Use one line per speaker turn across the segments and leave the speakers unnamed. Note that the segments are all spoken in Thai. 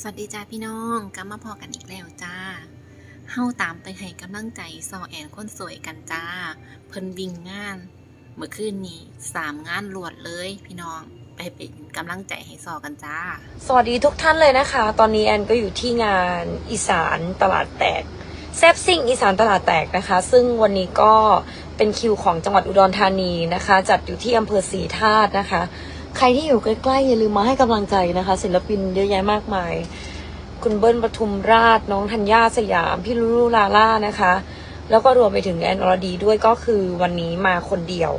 สวัสดีจ้าพี่น้องกลับมาพอกันอีกแล้วจ้าเฮาตามไปให้กำลังใจซอแอนคนสวยกันจ้า เพิ่นวิ่งงาน เมื่อคืนนี้สามงานรวดเลยพี่น้องไปเป็นกำลังใจให้ซอกันจ้า
สวัสดีทุกท่านเลยนะคะ ตอนนี้แอนก็อยู่ที่งานอีสานตลาดแตกแซบซิ่งอีสานตลาดแตกนะคะ ซึ่งวันนี้ก็เป็นคิวของจังหวัดอุดรธานีนะคะ จัดอยู่ที่อำเภอศรีธาตุนะคะ ใครที่อยู่ใกล้ๆอย่าลืมมาให้กำลังใจนะคะ ศิลปินเยอะแยะมากมาย คุณเบิ้ลปทุมราช น้องธัญญาสยาม พี่ลูลูลาล่านะคะ แล้วก็รวมไปถึงแอนอรดีด้วยก็คือวันนี้มาคนเดียว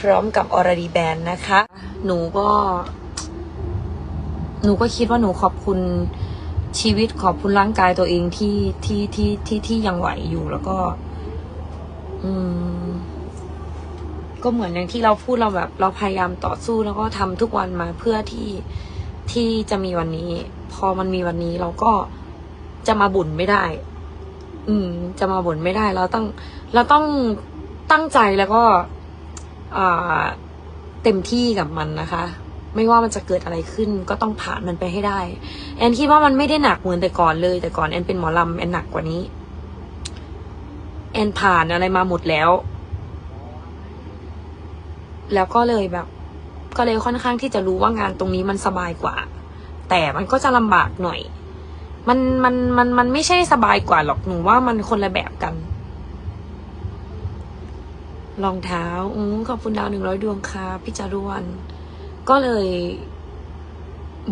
พร้อมกับอรดีแบนด์นะคะ หนูก็ หนูก็คิดว่าหนูขอบคุณชีวิตขอบคุณร่างกายตัวเองที่ที่ที่ที่ที่ยังไหวอยู่แล้วก็ อืม ก็เหมือนอย่างที่เราพูดเราแบบ เราพยายามต่อสู้แล้วก็ทำทุกวันมาเพื่อที่ที่จะมีวันนี้ พอมันมีวันนี้เราก็จะมาบ่นไม่ได้ อืม จะมาบ่นไม่ได้ เราต้อง เราต้องตั้งใจแล้วก็อ่าเต็มที่กับมันนะคะ ไม่ว่ามันจะเกิดอะไรขึ้น ก็ต้องผ่านมันไปให้ได้ แอนคิดว่ามันไม่ได้หนักเหมือนแต่ก่อนเลย แต่ก่อนแอนเป็นหมอลำแอนหนักกว่านี้ แอนผ่านอะไรมาหมดแล้ว แล้วก็เลยแบบ ก็เลยค่อนข้างที่จะรู้ว่างานตรงนี้มันสบายกว่า แต่มันก็จะลำบากหน่อย มันมันมันมันไม่ใช่สบายกว่าหรอกหนูว่ามันคนละแบบกันรองเท้าอืขอบคุณดาวหนึ่งร้อยดวงค่ะพี่จารวนก็เลย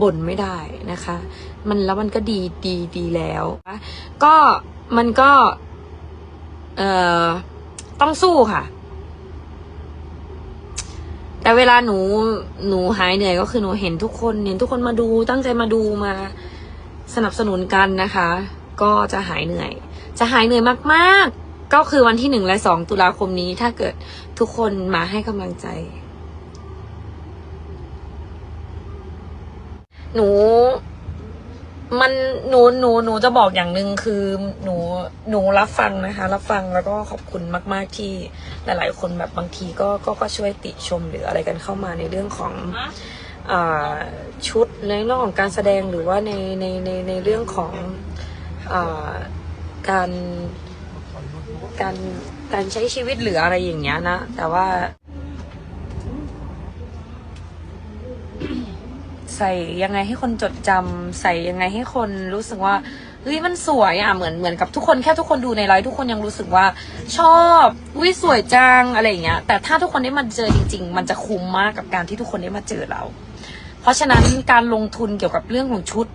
บ่นไม่ได้นะคะ มันแล้วมันก็ดีดีดีแล้ว ก็มันก็ เอ่อ ต้องสู้ค่ะ แต่เวลาหนูหนูหายเหนื่อยก็คือหนูเห็นทุกคนเห็นทุกคนมาดูตั้งใจมาดูมาสนับสนุนกันนะคะ ก็จะหายเหนื่อย จะหายเหนื่อยมากๆ ก็คือวันที่หนึ่งและสองตุลาคมนี้ถ้าเกิดทุกคนมาให้กำลังใจ หนู มันหนูหนูหนูจะบอกอย่างหนึ่งคือหนูหนูรับฟังนะคะ รับฟังแล้วก็ขอบคุณมาก ๆที่หลาย ๆ คนแบบบางทีก็ก็ก็ช่วยติชมหรืออะไรกันเข้ามาในเรื่องของอ่าชุดในเรื่องของการแสดงหรือว่าในในในในเรื่องของอ่าการการการใช้ชีวิตหรืออะไรอย่างเงี้ยนะ แต่ว่า ใส่ยังไงให้คนจดจำใส่ยังไงให้คนรู้สึกว่าเฮ้ยมันสวยอะเหมือนเหมือนกับทุกคนแค่ทุกคนดูในไลฟ์ทุกคนยังรู้สึกว่า ชอบวิสวยจังอะไรอย่างเงี้ย แต่ถ้าทุกคนได้มาเจอจริง ๆ มันจะคุ้มมากกับการที่ทุกคนได้มาเจอเรา เพราะฉะนั้นการลงทุนเกี่ยวกับเรื่องของชุด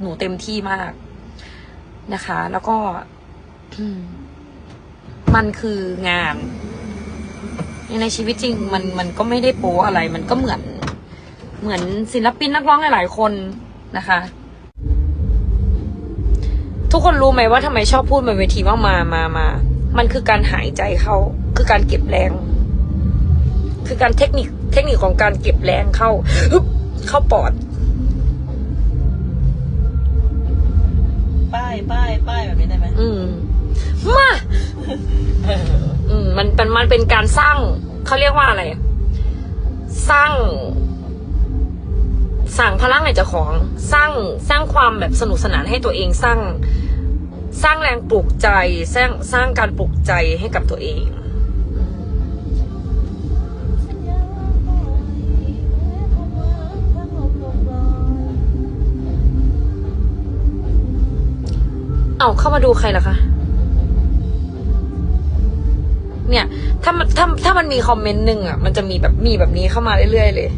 หนูเต็มที่มากนะคะ แล้วก็มมันคืองานในชีวิตจริงมันมันก็ไม่ได้โป๊อะไร มันก็เหมือน เหมือนศิลปินนักร้องหลายๆคนนะคะ ทุกคนรู้ไหมว่าทำไมชอบพูดบนเวทีว่ามามามา มันคือการหายใจเข้าคือการเก็บแรง คือการเทคนิคเทคนิคของการเก็บแรงเข้าฮึบเข้าปอด
ป้ายป้ายป้ายแบบนี้ได้ไหม
อืมมาอืมมันเป็นมันเป็นการสร้างเขาเรียกว่าอะไรอะสร้าง สร้างพลังในเจ้าของสร้างสร้างความแบบสนุกสนานให้ตัวเองสร้างสร้างแรงปลุกใจสร้างสร้างการปลุกใจให้กับตัวเองเอาเข้ามาดูใครล่ะคะ เนี่ย ถ้ามันถ้าถ้ามันมีคอมเมนต์หนึ่งอะ มันจะมีแบบมีแบบนี้เข้ามาเรื่อยๆเลย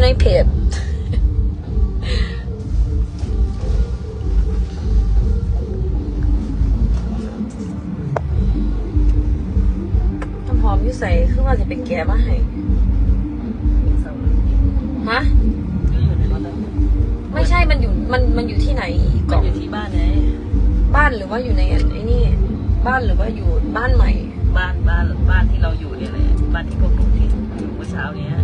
อยู่ในเพจน้ำหอมอยู่ใส่คือว่าจะเป็นแกมาให้ฮะ
ก็อยู่ในรถอะ
ไม่ใช่มันอยู่มันมันอยู่ที่ไหนอีก
มั
ก่
น
อน
อยู่ที่บ้านไง
บ้านหรือว่าอยู่ในไอ้นี่บ้านหรือว่าอยู่บ้านใหม่
บ้านบ้านบ้านที่เราอยู่เนี่ยแหละบ้านที่พวกหนูที่อยู่เมื่อเช้าเนี้ย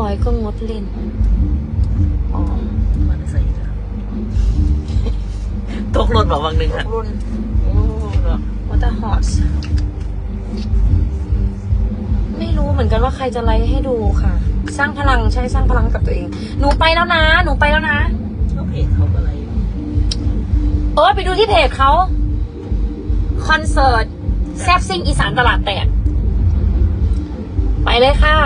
บอยก็งดเล่น อ๋อ
มันใส่อีกแล้ว
ต
ตกรถบอกวังหนึ่งค่ะ
รุ่น
โอ้เนาะ
Water Horse ไม่รู้เหมือนกันว่าใครจะไลฟ์ให้ดูค่ะ สร้างพลังใช่สร้างพลังให้กับตัวเอง หนูไปแล้วนะ หนูไปแล้วนะ
เขาเพจเขาก็อะไร
เออไปดูที่เพจเขาคอนเสิร์ตแซบซิ่งอีสานตลาดแตกไปเลยค่ะ